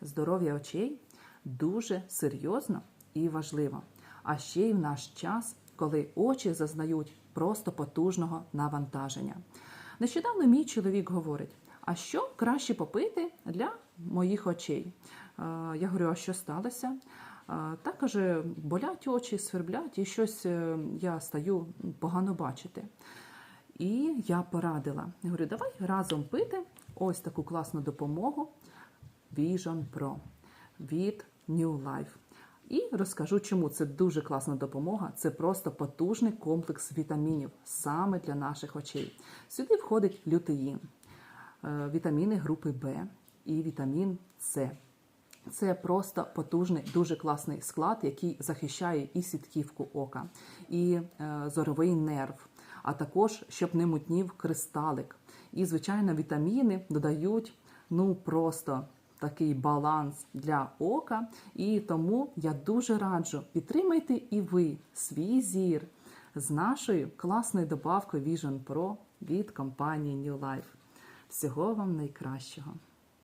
Здоров'я очей дуже серйозно і важливо. А ще й в наш час, коли очі зазнають просто потужного навантаження. Нещодавно мій чоловік говорить: а що краще попити для моїх очей? Е, Я говорю, а що сталося? Е, Та каже, болять очі, сверблять, і щось е, я стаю погано бачити. І я порадила. Я говорю, давай разом пити ось таку класну допомогу Vision Pro від New Life. І розкажу, чому це дуже класна допомога. Це просто потужний комплекс вітамінів саме для наших очей. Сюди входить лютеїн, е, вітаміни групи В і вітамін С. Це просто потужний, дуже класний склад, який захищає і сітківку ока, і е, зоровий нерв, а також щоб не мутнів кристалик. І, звичайно, вітаміни додають ну просто такий баланс для ока. І тому я дуже раджу підтримайте і ви свій зір з нашою класною добавкою Vision Pro від компанії New Life. Всього вам найкращого!